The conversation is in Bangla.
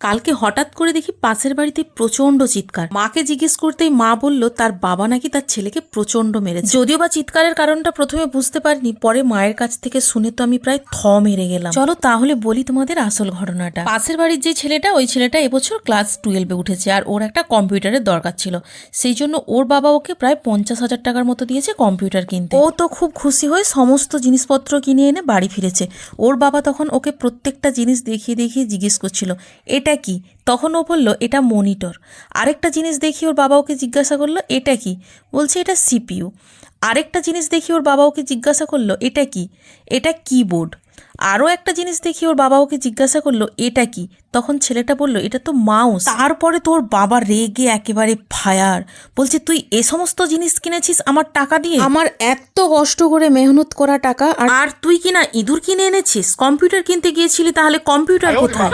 কালকে হঠাৎ করে দেখি পাশের বাড়িতে প্রচণ্ড চিৎকার। মাকে জিজ্ঞেস করতেই মা বলল, তার বাবা নাকি তার ছেলেকে প্রচণ্ড মেরেছে। যদিও বা চিৎকারের কারণটা প্রথমে বুঝতে পারিনি, পরে মায়ের কাছ থেকে শুনে তো আমি প্রায় থ মেরে গেলাম। চলো তাহলে বলি তোমাদের আসল ঘটনাটা। পাশের বাড়ির যে ছেলেটা, ওই ছেলেটা এবছর ক্লাস টুয়েলভে উঠেছে, আর ওর একটা কম্পিউটারের দরকার ছিল। সেই জন্য ওর বাবা ওকে প্রায় পঞ্চাশ হাজার টাকার মতো দিয়েছে কম্পিউটার কিনতে। ও তো খুব খুশি হয়ে সমস্ত জিনিসপত্র কিনে এনে বাড়ি ফিরেছে। ওর বাবা তখন ওকে প্রত্যেকটা জিনিস দেখিয়ে দেখিয়ে জিজ্ঞেস করছিল, এটা কি? তখন ও বলল এটা মনিটর। আরেকটা জিনিস দেখি ওর বাবা ওকে জিজ্ঞাসা করল এটা কি? বলছে এটা সিপিইউ। আরেকটা জিনিস দেখি ওর বাবা ওকে জিজ্ঞাসা করল এটা কি? এটা কিবোর্ড। আরও একটা জিনিস দেখি ওর বাবা ওকে জিজ্ঞাসা করল এটা কি? তখন ছেলেটা বলল এটা তো মাউস। তারপরে তোর বাবা রেগে একেবারে ফায়ার। বলছে তুই এ সমস্ত জিনিস কিনেছিস আমার টাকা দিয়ে? আমার এত কষ্ট করে মেহনত করা টাকা আর আর তুই কিনা ইঁদুর কিনে এনেছিস? কম্পিউটার কিনতে গিয়েছিলি তাহলে কম্পিউটার কোথায়?